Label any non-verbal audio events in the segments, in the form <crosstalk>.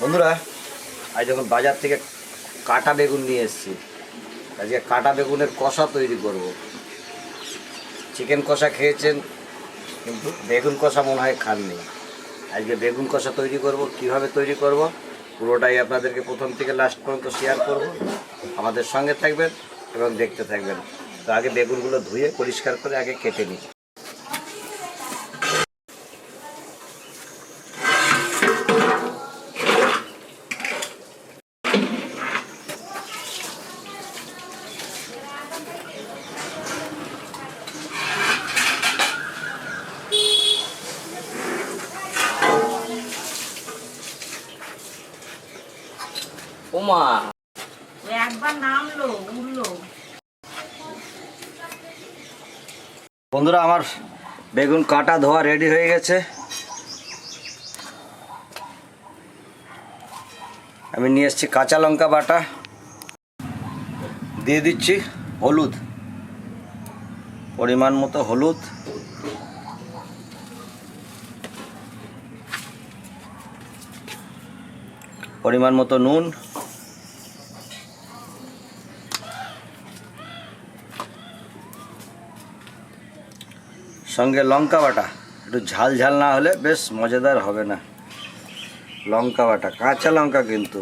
বন্ধুরা, আজ যখন বাজার থেকে কাটা বেগুন নিয়ে এসেছি। আজকে কাটা বেগুনের কষা তৈরি করব। চিকেন কষা খেয়েছেন, কিন্তু বেগুন কষা মনে হয় খাননি। আজকে বেগুন কষা তৈরি করব, কীভাবে তৈরি করব, পুরোটাই আপনাদেরকে প্রথম থেকে লাস্ট পর্যন্ত শেয়ার করব। আমাদের সঙ্গে থাকবেন এবং দেখতে থাকবেন। তো আগে বেগুনগুলো ধুয়ে পরিষ্কার করে আগে কেটে নিই। ওমা। একবার নামলো উঠল বন্ধুরা আমার বেগুন কাটা ধোয়া রেডি হয়ে গেছে। আমি নিয়ে এসেছি কাঁচা লঙ্কা বাটা। দিয়ে দিচ্ছি হলুদ। পরিমাণ মতো হলুদ। পরিমাণ মতো নুন। সঙ্গে লঙ্কা বাটা। একটু ঝাল ঝাল না হলে বেশ মজাদার হবে না। লঙ্কা বাটা, কাঁচা লঙ্কা কিন্তু।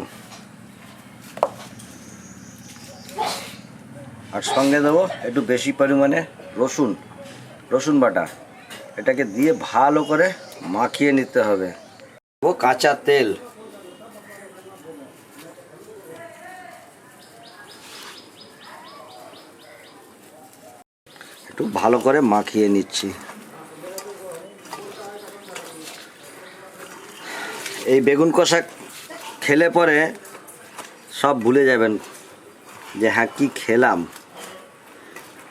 আর সঙ্গে দেবো একটু বেশি পরিমাণে রসুন রসুন বাটা। এটাকে দিয়ে ভালো করে মাখিয়ে নিতে হবে। ও কাঁচা তেল। একটু ভালো করে মাখিয়ে নিচ্ছি। এই বেগুন কষা খেলে পরে সব ভুলে যাবেন যে হ্যাঁ কি খেলাম।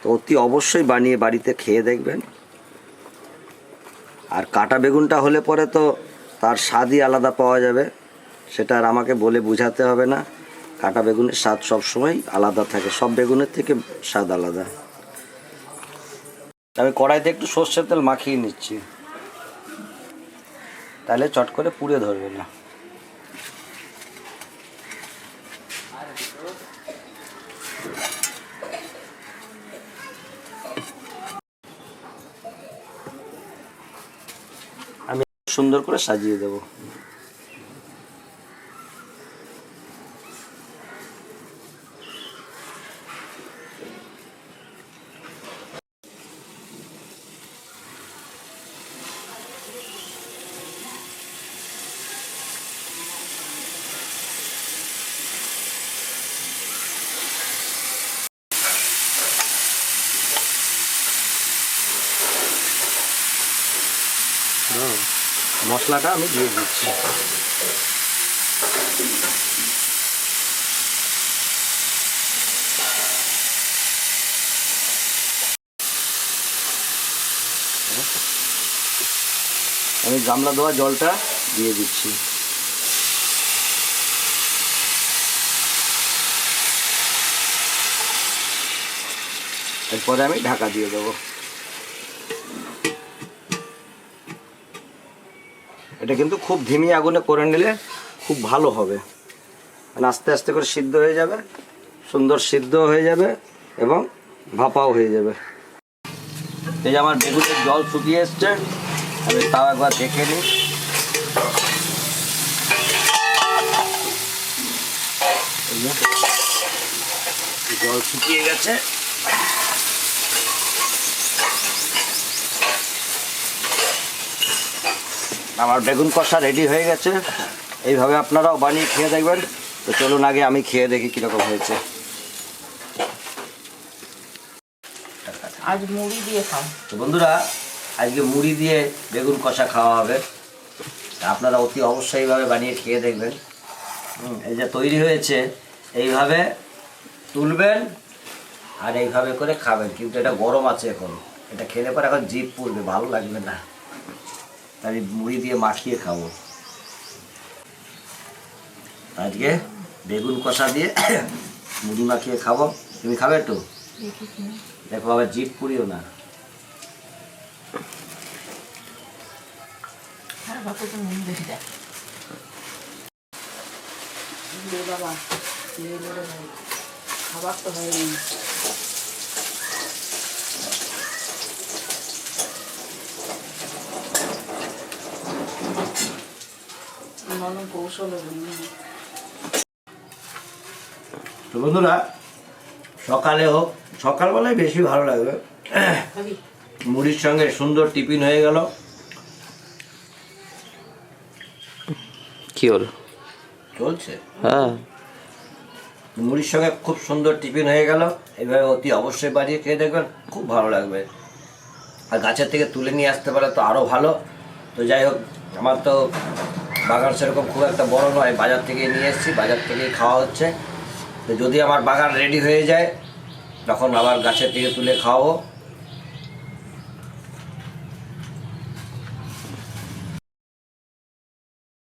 তো অতি অবশ্যই বানিয়ে বাড়িতে খেয়ে দেখবেন। আর কাটা বেগুনটা হলে পরে তো তার স্বাদই আলাদা পাওয়া যাবে, সেটা আর আমাকে বলে বোঝাতে হবে না। কাটা বেগুনের স্বাদ সবসময় আলাদা থাকে, সব বেগুনের থেকে স্বাদ আলাদা। আমি কড়াইতে একটু সর্ষের তেল মাখিয়ে নিচ্ছি। তাহলে চট করে পুড়ে ধরবে না। আমি সুন্দর করে সাজিয়ে দেবো। মশলাটা আমি দিয়ে দিচ্ছি। আমি গামলা দেওয়া জলটা দিয়ে দিচ্ছি। এরপরে আমি ঢাকা দিয়ে দেবো। এটা কিন্তু খুব ধিমি আগুনে করে নিলে খুব ভালো হবে। মানে আস্তে আস্তে করে সিদ্ধ হয়ে যাবে, সুন্দর সিদ্ধ হয়ে যাবে এবং ভাপাও হয়ে যাবে। এই যে আমার বেগুনের জল শুকিয়ে এসছে, আমি তাও একবার দেখে নিই। জল শুকিয়ে গেছে। আমার বেগুন কষা রেডি হয়ে গেছে। এইভাবে আপনারাও বানিয়ে খেয়ে দেখবেন। তো চলুন আগে আমি খেয়ে দেখি কীরকম হয়েছে। আজ মুড়ি দিয়ে খাও। তো বন্ধুরা আজকে মুড়ি দিয়ে বেগুন কষা খাওয়া হবে। আপনারা অতি অবশ্যই এইভাবে বানিয়ে খেয়ে দেখবেন। এই যে তৈরি হয়েছে এইভাবে তুলবেন আর এইভাবে করে খাবেন। কিন্তু এটা গরম আছে এখন। এটা খেলে পরে এখন জিভ পড়বে ভালো লাগবে না। তাই মুড়ি দিয়ে মাখিয়ে খাব। আজকে বেগুন কষা দিয়ে <coughs> মুড়ি মাখিয়ে খাব। তুমি খাবে একটু? দেখো আবার জিভ পুড়িও না। বাবা খাবার তো হয়নি। নরম কৌশল তো বন্ধুরা সকালে হোক সকালবেলায় বেশি ভালো লাগবে। মুড়ির সঙ্গে সুন্দর টিফিন হয়ে গেল। কি হলো? চলছে? হ্যাঁ। মুড়ির সঙ্গে খুব সুন্দর টিফিন হয়ে গেল। এভাবে অতি অবশ্যই বাড়িয়ে খেয়ে দেখবেন খুব ভালো লাগবে। আর গাছের থেকে তুলে নিয়ে আসতে পারে তো আরও ভালো। তো যাই হোক আমার তো বাগান সেরকম খুব একটা বড় নয়। বাজার থেকে নিয়ে এসেছি, বাজার থেকেই খাওয়া হচ্ছে। তো যদি আমার বাগান রেডি হয়ে যায়, তখন আবার গাছের থেকে তুলে খাওয়াবো।